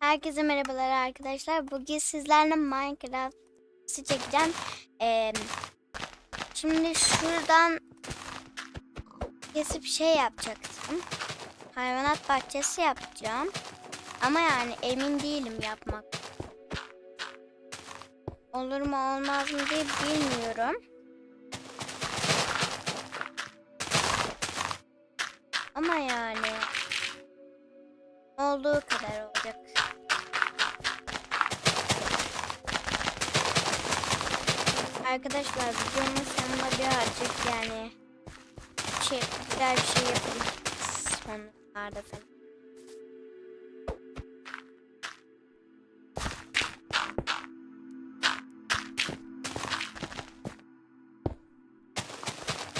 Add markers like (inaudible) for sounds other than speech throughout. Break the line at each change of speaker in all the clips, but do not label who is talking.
Herkese merhabalar arkadaşlar. Bugün sizlerle Minecraft çekeceğim. Ee, şimdi şuradan kesip şey yapacaktım. Hayvanat bahçesi yapacağım. Ama yani emin değilim yapmak. Olur mu olmaz mı diye bilmiyorum. Ama yani olduğu kadar olacak. Arkadaşlar videonun sonunda birazcık yani şey, güzel bir şey yapabiliriz sonlarda falan.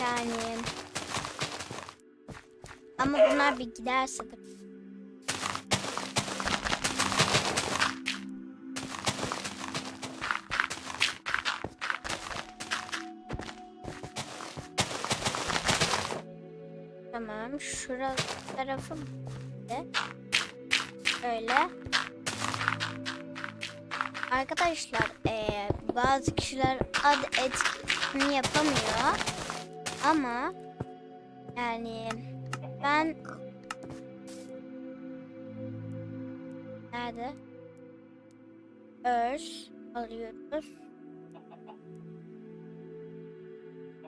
Yani. Ama bunlar bir giderse de Tamam. Şurası tarafı de öyle. Arkadaşlar eee, bazı kişiler ad etkinliği yapamıyor. Ama yani ben nerede? Örs alıyoruz.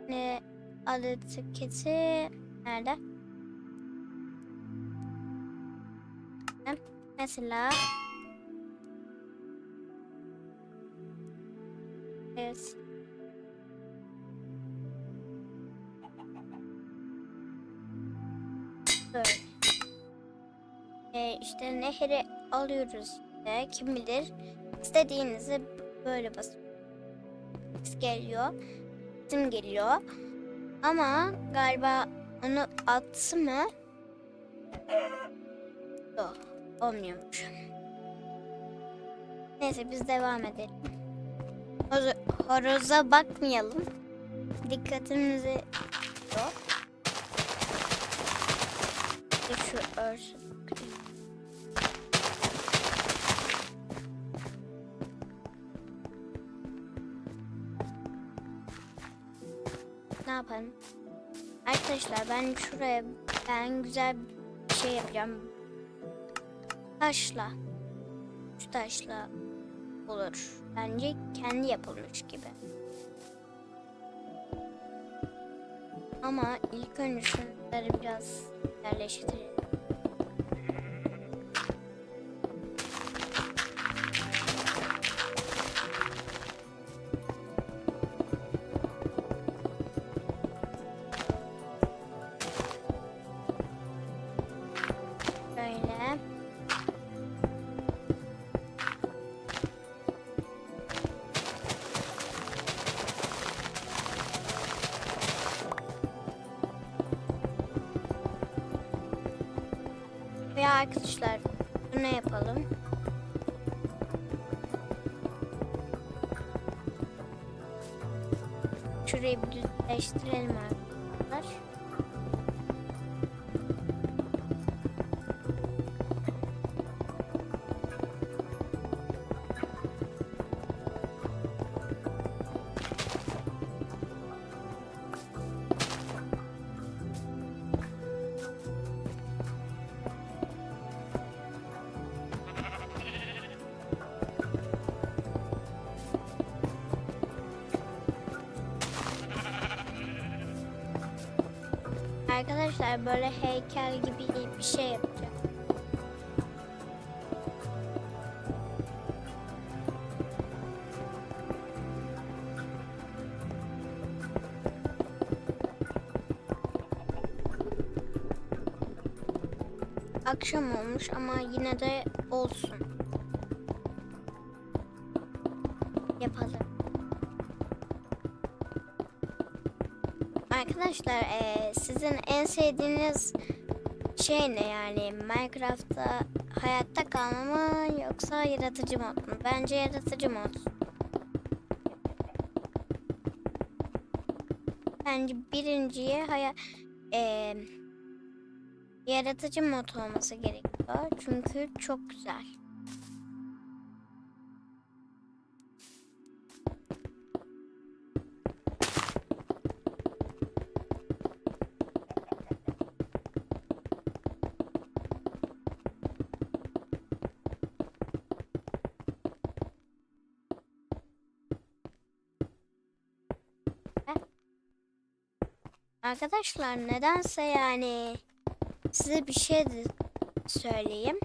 Ne ad etiketi nerede? Hem Mesela. Evet. Böyle. Ee, işte nehri alıyoruz işte. Kim bilir? İstediğinizi böyle basıyorsunuz geliyor. İsim geliyor. Ama galiba onu attı mı? Yok olmuyormuş neyse biz devam edelim Hor- horoza bakmayalım dikkatimizi yok şu örsü kırayım. Ne yapalım? Arkadaşlar ben şuraya ben güzel bir şey yapacağım. Taşla. Şu taşla olur. Bence kendi yapılmış gibi. Ama ilk önce şunları biraz yerleştirelim. Arkadaşlar bunu yapalım. Şurayı bir düzleştirelim arkadaşlar. Arkadaşlar böyle heykel gibi bir şey yapacağım. Akşam olmuş ama yine de olsun. Arkadaşlar eee, sizin en sevdiğiniz şey ne yani Minecraft'ta hayatta kalma mı yoksa yaratıcı mod mu? Bence yaratıcı mod. Bence birinciye haya, eee, yaratıcı mod olması gerekiyor. Çünkü çok güzel. Arkadaşlar nedense yani size bir şey de söyleyeyim.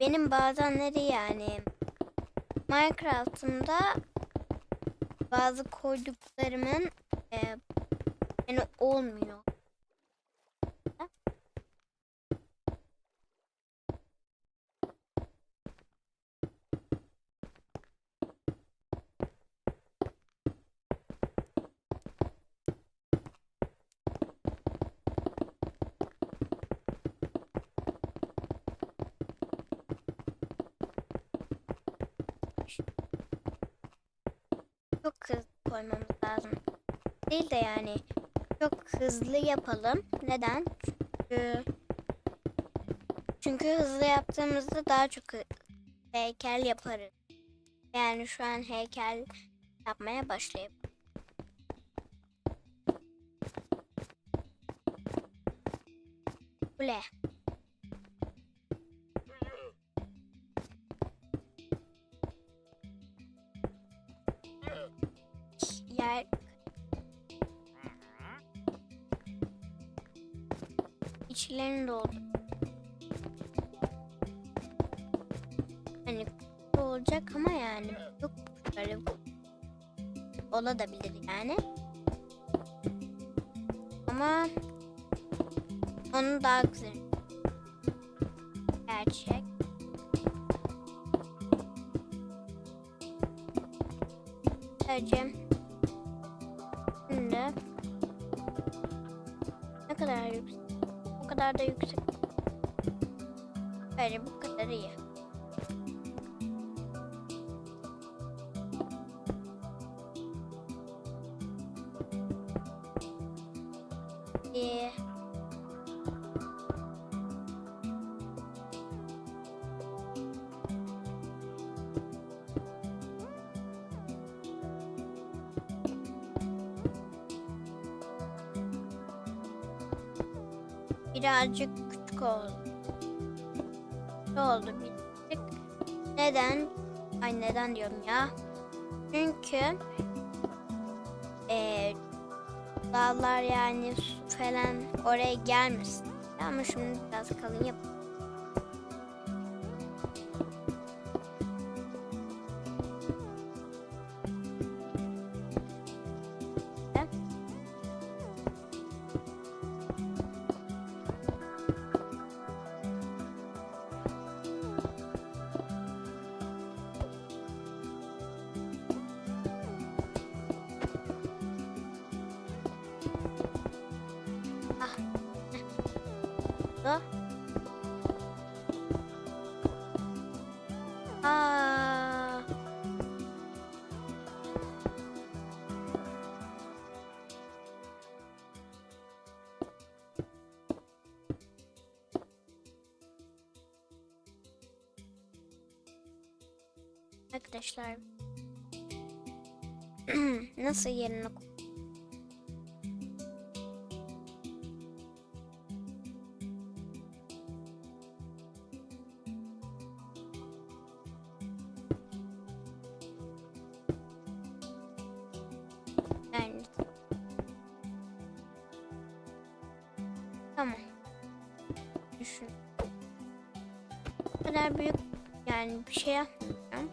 Benim bazenleri yani Minecraft'ımda bazı koyduklarımın e, yani olmuyor. Çok hızlı koymamız lazım. Değil de yani çok hızlı yapalım. Neden? Çünkü çünkü hızlı yaptığımızda daha çok heykel yaparız. Yani şu an heykel yapmaya başlayıp. Kule. Yer içlerini doldur. Hani olacak ama yani yok böyle olabilir yani. Ama onu daha güzel. Gerçek. Sadece ne kadar yüksek? O kadar da yüksek. Bence bu kadar. İyi. Birazcık küçük oldu. Ne oldu birazcık? Neden? Ay neden diyorum ya? Çünkü eee dağlar yani su falan oraya gelmesin. Ama şimdi biraz kalın yap. Da. Aa. Arkadaşlar (clears throat) nasıl yerine kadar büyük yani bir şey yapmayacağım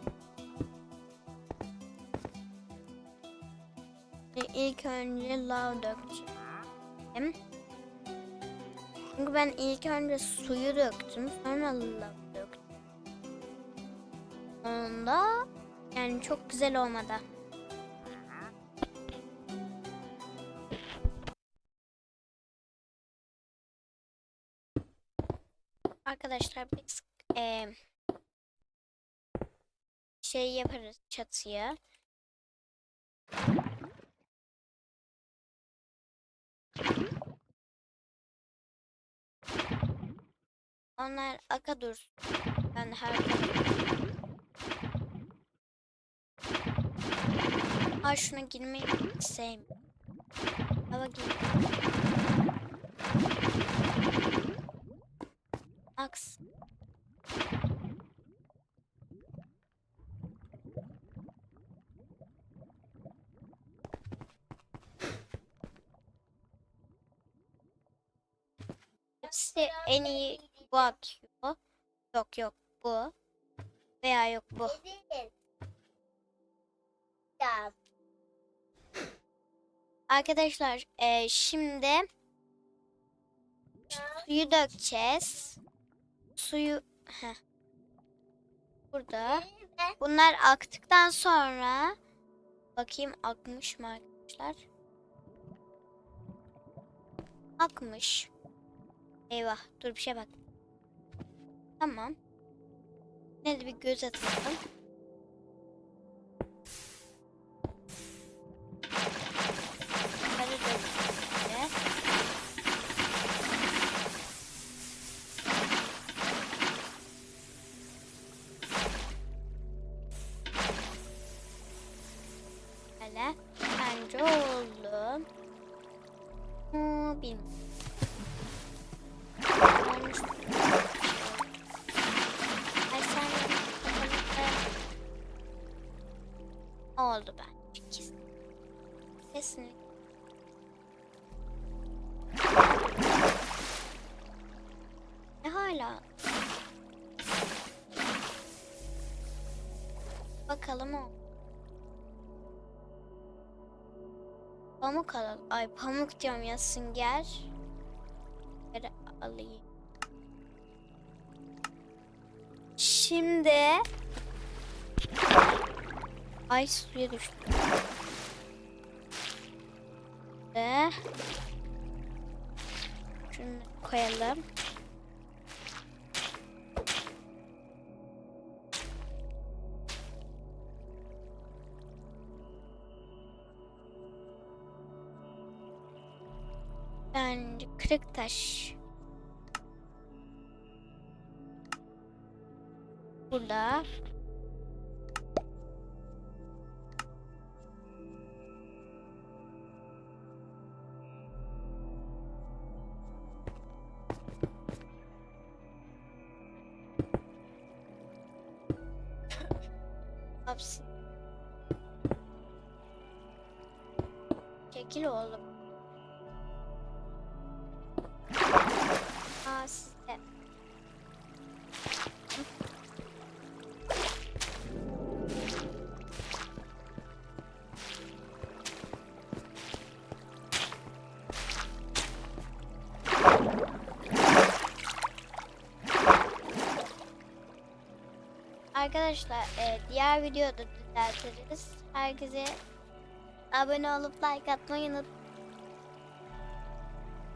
Ve ilk önce lav dökeceğim çünkü ben ilk önce suyu döktüm sonra lav döktüm. Onda yani çok güzel olmadı. Arkadaşlar biz eee, şey yaparız çatıya. Onlar aka dursun. Ben her Ay şuna girmeyi sevmiyorum. Hava gir. Aks. Hangisi en iyi bu atıyor? Yok yok bu. Veya yok bu. Arkadaşlar e, şimdi suyu dökeceğiz. Suyu heh. burada. Bunlar aktıktan sonra bakayım akmış mı arkadaşlar? Akmış. Eyvah dur bir şey bak. Tamam. Ne bir göz atalım. Bence oldu. Mu bilmiyorum. Da- Oldu. Kesin. Kesinlikle. Ne hala? Bakalım o. Pamuk alalım. Ay pamuk diyorum ya sünger. Alayım. Şimdi Ay suya düştü. Ve şunu koyalım. Bence kırık taş. Burada. (laughs) Hapsi. Çekil oğlum. Aa sizde. Arkadaşlar e, diğer videoda düzeltiriz. Herkese abone olup like atmayı unutmayın.